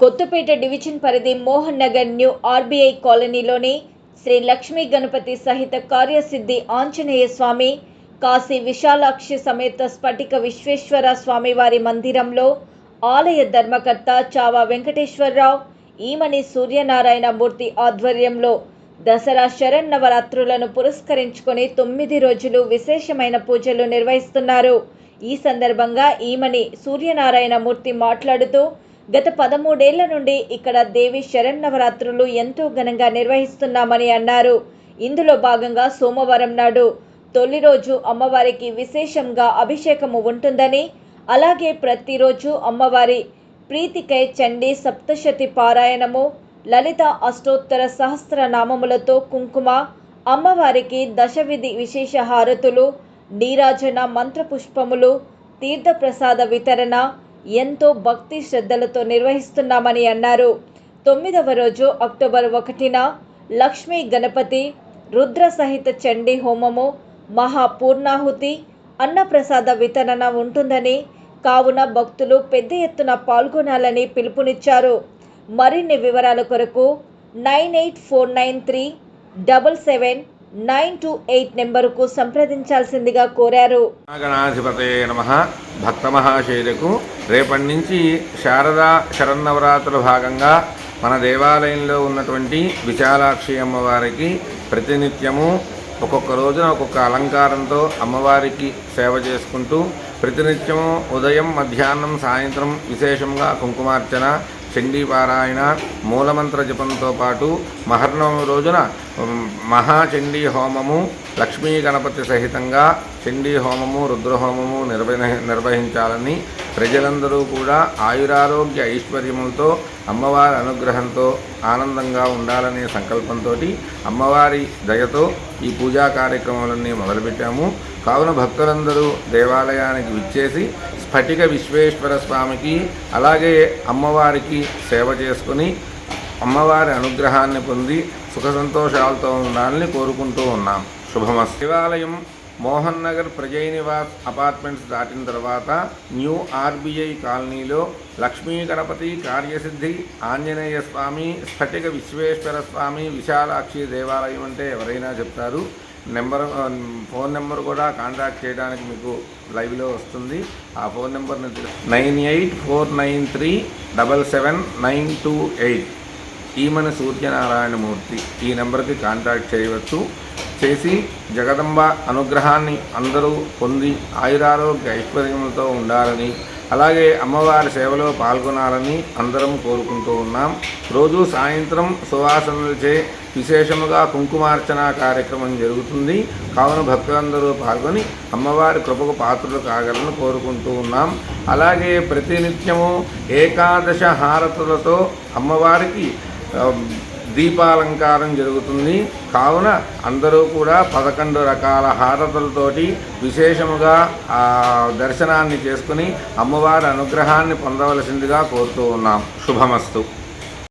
Kothapeta division పరిధి Mohan Nagar new RBI కాలనీలోని శ్రీ లక్ష్మీ గణపతి సహిత కార్యసిద్ధి ఆంజనేయ స్వామి కాశీ విశాలాక్షి సమేత స్ఫటిక విశ్వేశ్వర స్వామి వారి మందిరంలో ఆలయ ధర్మకర్త చావా వెంకటేశ్వరరావు ఈమని సూర్యనారాయణ మూర్తి ఆధ్వర్యంలో దసరా శరన్నవరాత్రులను పురస్కరించుకొని తొమ్మిది రోజులు విశేషమైన పూజలు నిర్వహిస్తున్నారు. ఈ సందర్భంగా ఈమని సూర్యనారాయణ మూర్తి మాట్లాడుతూ గత పదమూడేళ్ళ నుండి ఇక్కడ దేవి శరన్నవరాత్రులు ఎంతో ఘనంగా నిర్వహిస్తున్నామని అన్నారు. ఇందులో భాగంగా సోమవారం నాడు తొలి రోజు అమ్మవారికి విశేషంగా అభిషేకము ఉంటుందని అలాగే ప్రతిరోజు అమ్మవారి ప్రీతికై చండీ సప్తశతి పారాయణము లలిత అష్టోత్తర సహస్ర నామములతో కుంకుమ అమ్మవారికి దశవిధి విశేష హారతులు నీరాజన మంత్రపుష్పములు తీర్థప్రసాద వితరణ ఎంతో భక్తి శ్రద్ధలతో నిర్వహిస్తున్నామని అన్నారు. తొమ్మిదవ రోజు అక్టోబర్ ఒకటిన లక్ష్మీ గణపతి రుద్ర సహిత చండీ హోమము మహాపూర్ణాహుతి అన్నప్రసాద వితరణ ఉంటుందని కావున భక్తులు పెద్ద ఎత్తున పాల్గొనాలని పిలుపునిచ్చారు. మరిన్ని వివరాల కొరకు nine eight four nine three double seven nine two eight నెంబరుకు సంప్రదించాల్సిందిగా కోరారు. భక్త మహాశైలకు రేపటి నుంచి శారదా శరన్నవరాత్రుల భాగంగా మన దేవాలయంలో ఉన్నటువంటి విశాలాక్షి అమ్మవారికి ప్రతినిత్యము ఒక్కొక్క రోజున ఒక్కొక్క అలంకారంతో అమ్మవారికి సేవ చేసుకుంటూ ప్రతినిత్యము ఉదయం మధ్యాహ్నం సాయంత్రం విశేషంగా కుంకుమార్చన చండీపారాయణ మూలమంత్ర జపంతో పాటు మహర్నవమి రోజున మహాచండీ హోమము లక్ష్మీ గణపతి సహితంగా చండీ హోమము రుద్రహోమము నిర్వహ నిర్వహించాలని ప్రజలందరూ కూడా ఆయురారోగ్య ఐశ్వర్యములతో అమ్మవారి అనుగ్రహంతో ఆనందంగా ఉండాలనే సంకల్పంతో అమ్మవారి దయతో ఈ పూజా కార్యక్రమాలన్నీ మొదలుపెట్టాము. కావున భక్తులందరూ దేవాలయానికి విచ్చేసి స్ఫటిక విశ్వేశ్వర స్వామికి అలాగే అమ్మవారికి సేవ చేసుకుని అమ్మవారి అనుగ్రహాన్ని పొంది సుఖ సంతోషాలతో ఉండాలని కోరుకుంటూ ఉన్నాం. శుభమస్ దేవాలయం మోహన్ నగర్ ప్రజైనివాస్ అపార్ట్మెంట్స్ దాటిన తర్వాత న్యూ ఆర్బీఐ కాలనీలో లక్ష్మీ గణపతి కార్యసిద్ధి ఆంజనేయ స్వామి స్ఫటిక విశ్వేశ్వర స్వామి విశాలాక్షి దేవాలయం అంటే ఎవరైనా చెప్తారు. నెంబర్ ఫోన్ నెంబర్ కూడా కాంటాక్ట్ చేయడానికి మీకు లైవ్లో వస్తుంది. ఆ ఫోన్ నెంబర్ని nine eight four nine three double seven nine two eight. ఈమన Suryanarayanamurthy ఈ నెంబర్కి కాంటాక్ట్ చేయవచ్చు. చేసి జగదంబ అనుగ్రహాన్ని అందరూ పొంది ఆయురారోగ్య ఐశ్వర్యములతో ఉండాలని అలాగే అమ్మవారి సేవలో పాల్గొనాలని అందరం కోరుకుంటూ ఉన్నాం. రోజు సాయంత్రం సువాసనలచే విశేషముగా కుంకుమార్చన కార్యక్రమం జరుగుతుంది. కావున భక్తులందరూ పాల్గొని అమ్మవారి కృపకు పాత్రలు కాగలను కోరుకుంటూ ఉన్నాం. అలాగే ప్రతినిత్యము ఏకాదశ హారతులతో అమ్మవారికి దీపాలంకారం జరుగుతుంది. కావున అందరూ కూడా పదకొండు రకాల హారతలతోటి విశేషముగా దర్శనాన్ని చేసుకుని అమ్మవారి అనుగ్రహాన్ని పొందవలసిందిగా కోరుతూ ఉన్నాం. శుభమస్తు.